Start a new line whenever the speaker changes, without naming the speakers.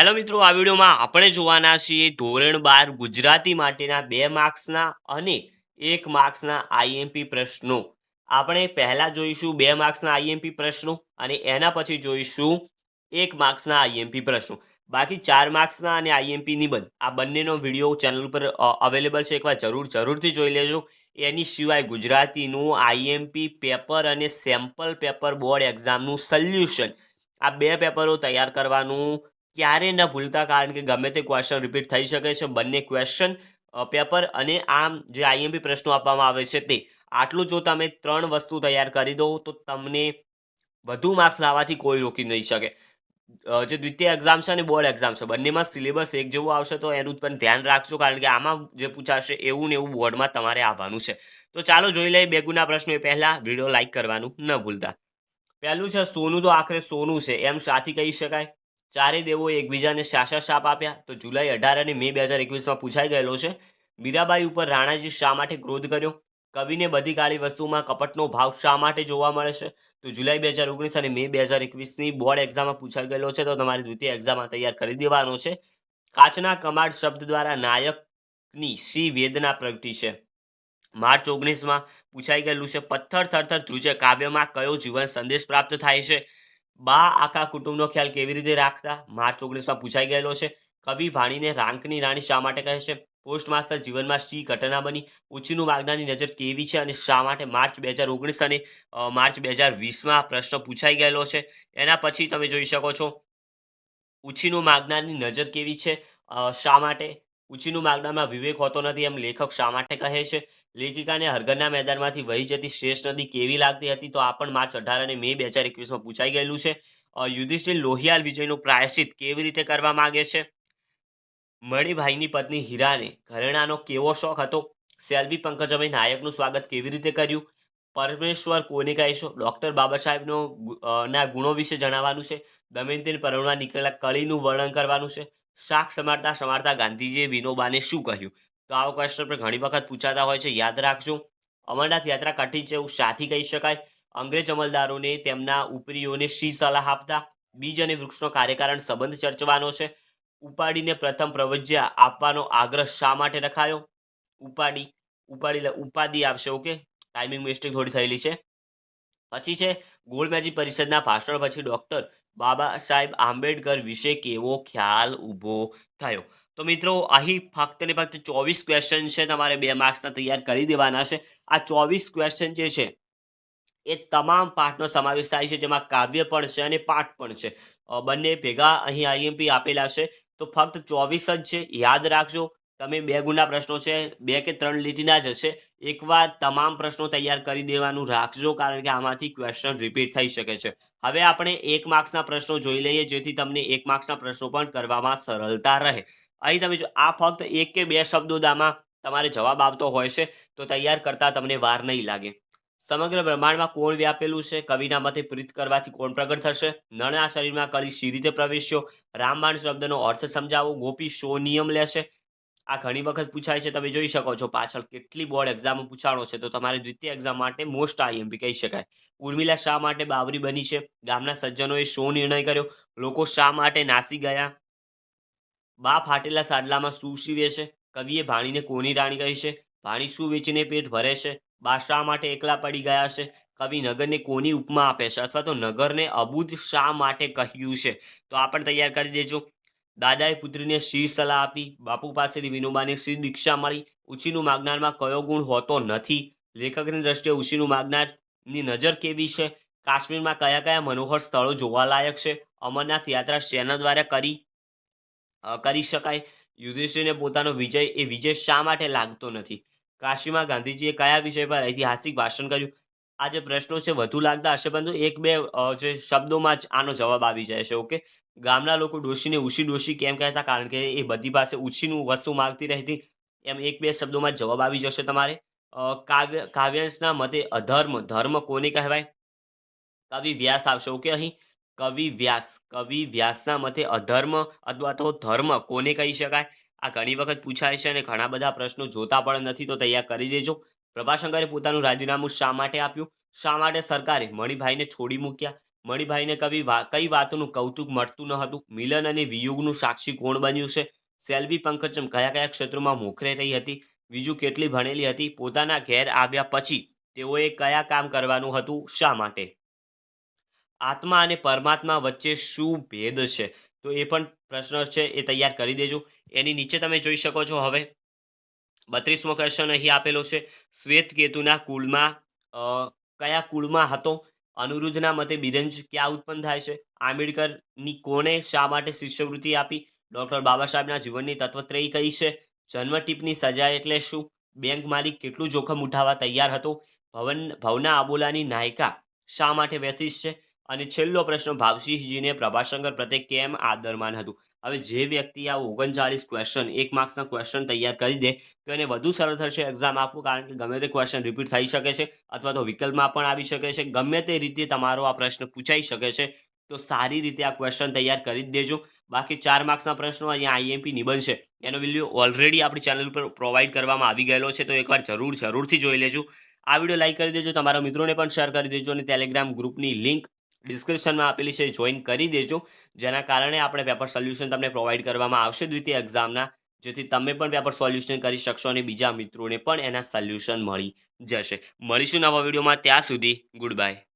Hello મિત્રો, આ વિડીયોમાં આપણે જોવાના છીએ ધોરણ બાર ગુજરાતી માટેના બે માર્ક્સના અને એક માર્ક્સના આઈએમપી પ્રશ્નો. આપણે પહેલા જોઈશું બે માર્ક્સના આઈએમપી પ્રશ્નો અને એના પછી જોઈશું એક માર્ક્સના આઈએમપી પ્રશ્નો. બાકી ચાર માર્ક્સના અને આઈએમપી નિબંધ આ બંનેનો વીડિયો ચેનલ ઉપર અવેલેબલ છે, એકવાર જરૂર, જરૂરથી જોઈ લેજો. એની સિવાય ગુજરાતીનું આઈએમપી પેપર અને સેમ્પલ પેપર બોર્ડ એક્ઝામનું સોલ્યુશન આ બે પેપરો તૈયાર કરવાનું ક્યારે ન ભૂલતા? કારણ કે ગમે તે ક્વેશ્ચન રિપીટ થઈ શકે છે બંને ક્વેશ્ચન પેપર અને આમ જે આઈએમપી પ્રશ્નો આપવામાં આવે છે તે. આટલું જો તમે ત્રણ વસ્તુ તૈયાર કરી દો તો તમને વધુ માર્ક્સ લાવવાથી કોઈ રોકી નહીં શકે. જે દ્વિતીય એક્ઝામ છે અને બોર્ડ એક્ઝામ છે, બંનેમાં સિલેબસ એક જેવું આવશે તો એનું પણ ધ્યાન રાખજો, કારણ કે આમાં જે પૂછાશે એવું ને એવું બોર્ડમાં તમારે આવવાનું છે. તો ચાલો જોઈ લઈએ બેગુના પ્રશ્નો એ પહેલાં. વીડિયો લાઇક કરવાનું ન ભૂલતા. પહેલું છે સોનું, તો આખરે સોનું છે. એમ સાથી કહી શકાય. ચારે દેવો એકબીજાને શાસા શાપ આપ્યા. તો જુલાઈ અઢાર અને મે બે હજાર એકવીસમાં પૂછાઈ ગયેલો છે, મીરાબાઈ ઉપર રાણાજી શા માટે ક્રોધ કર્યો? કવિને બધી કાળી વસ્તુમાં કપટનો ભાવ શા માટે જોવા મળે છે? તો જુલાઈ બે હજાર ઓગણીસ અને મે બે હજાર એકવીસની બોર્ડ એક્ઝામમાં પૂછાઈ ગયેલો છે, તો તમારી દ્વિતીય એક્ઝામમાં તૈયાર કરી દેવાનો છે. કાચના કમાડ શબ્દ દ્વારા નાયકની શી વેદના પ્રગટી છે? માર્ચ ઓગણીસમાં પૂછાઈ ગયેલું છે, પથ્થર, થરથર ધ્રુજે કાવ્યમાં કયો જીવન સંદેશ પ્રાપ્ત થાય છે? બા આખા કુટુંબનો ખ્યાલ કેવી રીતે રાખતા? માર્ચ ઓગણીસમાં પૂછાઈ ગયેલો છે. કવિ ભાણીને રાંકની રાણી શા માટે કહે છે? પોસ્ટ માસ્ટર જીવનમાં શી ઘટના બની? ઉછીનું માગનાની નજર કેવી છે અને શા માટે માર્ચ બે હજાર ઓગણીસ અને માર્ચ બે હજાર વીસમાં પ્રશ્ન પૂછાઈ ગયેલો છે? એના પછી તમે જોઈ શકો છો. ઉછીનું માગનારની નજર કેવી છે? શા માટે ઉછીનું માગડામાં વિવેક હોતો નથી એમ લેખક શા માટે કહે છે? લેખિકાને હરગરના મેદાનમાંથી વહી જતી શ્રેષ્ઠ નદી કેવી લાગતી હતી? તો આ પણ માર્ચ અઢાર અને મે બે હજાર એકવીસમાં પૂછાઈ ગયેલું છે. યુધિષ્ઠિર લોહિયાલ વિજયનું પ્રાયશ્ચિત કેવી રીતે કરવા માંગે છે? મણિભાઈની પત્ની હીરાને ઘરેણાનો કેવો શોખ હતો? સેલ્વી પંકજભાઈ નાયકનું સ્વાગત કેવી રીતે કર્યું? પરમેશ્વર કોને કહીશો ડૉક્ટર બાબા સાહેબનો ના ગુણો વિશે જણાવવાનું છે? દમયંતીને પરણવા નીકળેલા કળીનું વર્ણન કરવાનું છે? શાક સમારતા સમારતા ગાંધીજીએ વિનોબાને શું કહ્યું? તો આવો ક્વેશ્ચન પણ ઘણી વખત પૂછાતા હોય છે, યાદ રાખજો. અમરનાથ યાત્રા કઠિન છે એવું સાથી કહી શકાય. અંગ્રેજ અમલદારોને તેમના ઉપરીઓને શી સલાહ આપતા? બીજ અને વૃક્ષનો કાર્યકારણ સંબંધ ચર્ચવાનો છે. ઉપાડીને પ્રથમ પ્રવજ્યા આપવાનો આગ્રહ શા માટે રખાયો? ઉપાડી ઉપાડી ઉપાધિ આવશે, ઓકે? ટાઈમિંગ મિસ્ટેક થોડી થયેલી છે. પછી છે ગોળમેજી પરિષદના ભાષણ પછી ડોક્ટર બાબા સાહેબ આંબેડકર વિશે કેવો ખ્યાલ ઊભો થયો? તો મિત્રો, અહીં ફક્ત ને ફક્ત ચોવીસ ક્વેશ્ચન છે તમારે બે માર્ક્સના તૈયાર કરી દેવાના છે. આ ચોવીસ ક્વેશ્ચન જે છે, એ તમામ પાઠનો સમાવેશ થાય છે, જેમાં કાવ્ય પણ છે અને પાઠ પણ છે. બંને ભેગા અહીં આઈએમપી આપેલા છે. તો ફક્ત ચોવીસ જ છે. યાદ રાખજો, તમે બે ગુના પ્રશ્નો છે, બે કે ત્રણ લીટીના જ હશે. એકવાર તમામ પ્રશ્નો તૈયાર કરી દેવાનું રાખજો, કારણ કે આમાંથી ક્વેશ્ચન રિપીટ થઈ શકે છે. હવે આપણે એક માર્ક્સના પ્રશ્નો જોઈ લઈએ, જેથી તમને એક માર્ક્સના પ્રશ્નો પણ કરવામાં સરળતા રહે. અહીં તમે જો, આ ફક્ત એક કે બે શબ્દોદામાં તમારે જવાબ આવતો હોય છે, તો તૈયાર કરતા તમને વાર નહીં લાગે. સમગ્ર બ્રહ્માંડમાં કોણ વ્યાપેલું છે? કવિના મતે પ્રીત કરવાથી કોણ પ્રગટ થશે? નળના શરીરમાં કળી સી રીતે પ્રવેશ્યો? રામબાણ શબ્દનો અર્થ સમજાવો. ગોપી શો નિયમ લેશે આ ઘણી વખત પૂછાય છે, તમે જોઈ શકો છો, પાછળ કેટલી બોર્ડ એક્ઝામ પૂછાણો છે, તો તમારે દ્વિતીય એક્ઝામ માટે મોસ્ટ આઈએમપી કહી શકાય. ઉર્મિલા શા માટે બાવરી બની છે? ગામના સજ્જનોએ શો નિર્ણય કર્યો? લોકો શા માટે નાસી ગયા? બા ફાટેલા સાડલામાં શું સીવે છે? કવિએ ભાણીને કોની રાણી કહી છે? ભાણી શું વેચીને પેટ ભરે છે? બા શા માટે એકલા પડી ગયા છે? કવિ નગરને કોની ઉપમા આપે છે? અથવા તો નગરને અબુધ શા માટે કહ્યું છે? તો આ પણ તૈયાર કરી દેજો. દાદાએ પુત્રીને શી સલાહ આપી. બાપુ પાસેથી વિનોબાને શી દીક્ષા મળી. ઉછીનું માગનારમાં કયો ગુણ હોતો નથી? લેખકની દ્રષ્ટિએ ઉછીનું માગનારની નજર કેવી છે? કાશ્મીરમાં કયા કયા મનોહર સ્થળો જોવાલાયક છે? અમરનાથ યાત્રા શેના દ્વારા કરી કરી શકાય? યુધિષ્ઠિરને પોતાનો વિજય, એ વિજય શા માટે લાગતો નથી? કાશીમાં ગાંધીજીએ કયા વિષય પર ઐતિહાસિક ભાષણ કર્યું? આ જે પ્રશ્નો છે, વધુ લાગતા હશે, પરંતુ એક બે જે શબ્દોમાં જ આનો જવાબ આવી જાય છે, ઓકે? ગામના લોકો ડોશીને ઉશી ડોશી કેમ કહેતા? કારણ કે એ બધી પાસે ઉછીનું વસ્તુ માગતી રહેતી. એમ એક બે શબ્દોમાં જવાબ આવી જશે તમારે. કાવ્ય, કાવ્યાંશના મતે અધર્મ, ધર્મ કોને કહેવાય? કવિ વ્યાસ આવશે, ઓકે અહીં? કવિ વ્યાસ, કવિ વ્યાસના મતે અધર્મ અથવા તો ધર્મ કોને કહી શકાય? આ ઘણી વખત પૂછાય છે અને ઘણા બધા પ્રશ્નો જોતા પણ નથી, તો તૈયાર કરી દેજો. પ્રભાશંકરે પોતાનું રાજીનામું શા માટે આપ્યું? શા માટે સરકારે મણિભાઈને છોડી મૂક્યા? મણિભાઈને કવિ કઈ વાતનું કૌતુક મળતું ન હતું? મિલન અને વિયુગનું સાક્ષી કોણ બન્યું છે? સેલ્વી પંકજમ કયા કયા ક્ષેત્રોમાં મોખરે રહી હતી? બીજું કેટલી ભણેલી હતી? પોતાના ઘેર આવ્યા પછી તેઓએ કયા કામ કરવાનું હતું? શા માટે? આત્મા અને પરમાત્મા વચ્ચે શું ભેદ છે? તો એ પણ પ્રશ્ન છે, એ તૈયાર કરી દેજો. એની નીચે તમે જોઈ શકો છો હવે. બત્રીસમો ક્વેશ્ચન અહીં આપેલો છે. શ્વેત કેતુના કુળમાં કયા કુળમાં હતો? અનુરુદ્ધના મતે બિરંજ ક્યાં ઉત્પન્ન થાય છે? આંબેડકરની કોણે શા માટે શિષ્યવૃત્તિ આપી? ડોક્ટર બાબા સાહેબના જીવનની તત્વત્રયી કઈ છે? જન્મ ટીપની સજા એટલે શું? બેંક માલિક કેટલું જોખમ ઉઠાવવા તૈયાર હતો? ભવન, ભવના આબોલાની નાયકા શા માટે વ્યથિત છે? અને છેલ્લો પ્રશ્ન ભાવસિંહજીને પ્રભાશંકર પ્રત્યે કેમ આદરમાન હતું? હવે જે વ્યક્તિ આ ઓગણચાળીસ ક્વેશ્ચન એક માર્ક્સના ક્વેશ્ચન તૈયાર કરી દે, તો એને વધુ સરળ થશે એક્ઝામ આપવું, કારણ કે ગમે તે ક્વેશ્ચન રિપીટ થઈ શકે છે, અથવા તો વિકલ્પમાં પણ આવી શકે છે. ગમે તે રીતે તમારો આ પ્રશ્ન પૂછાઈ શકે છે, તો સારી રીતે આ ક્વેશ્ચન તૈયાર કરી જ દેજો. બાકી ચાર માર્ક્સના પ્રશ્નો અહીંયા આઈએમપી નિબંધ છે. એનો વીડિયો ઓલરેડી આપણી ચેનલ ઉપર પ્રોવાઈડ કરવામાં આવી ગયેલો છે, તો એકવાર જરૂર, જરૂરથી જોઈ લેજો. આ વીડિયો લાઈક કરી દેજો, તમારા મિત્રોને પણ શેર કરી દેજો, અને ટેલિગ્રામ ગ્રુપની લિંક ડિસ્ક્રિપ્શનમાં આપેલી છે, જોઈન કરી દેજો. જેના કારણે આપણે પેપર સોલ્યુશન તમને પ્રોવાઈડ કરવામાં આવશે દ્વિતીય એક્ઝામના જેથી તમે પણ પેપર સોલ્યુશન કરી શકશો અને બીજા મિત્રોને પણ એના સોલ્યુશન મળી જશે. મળીશું નવા વિડીયોમાં. ત્યાં સુધી ગુડ બાય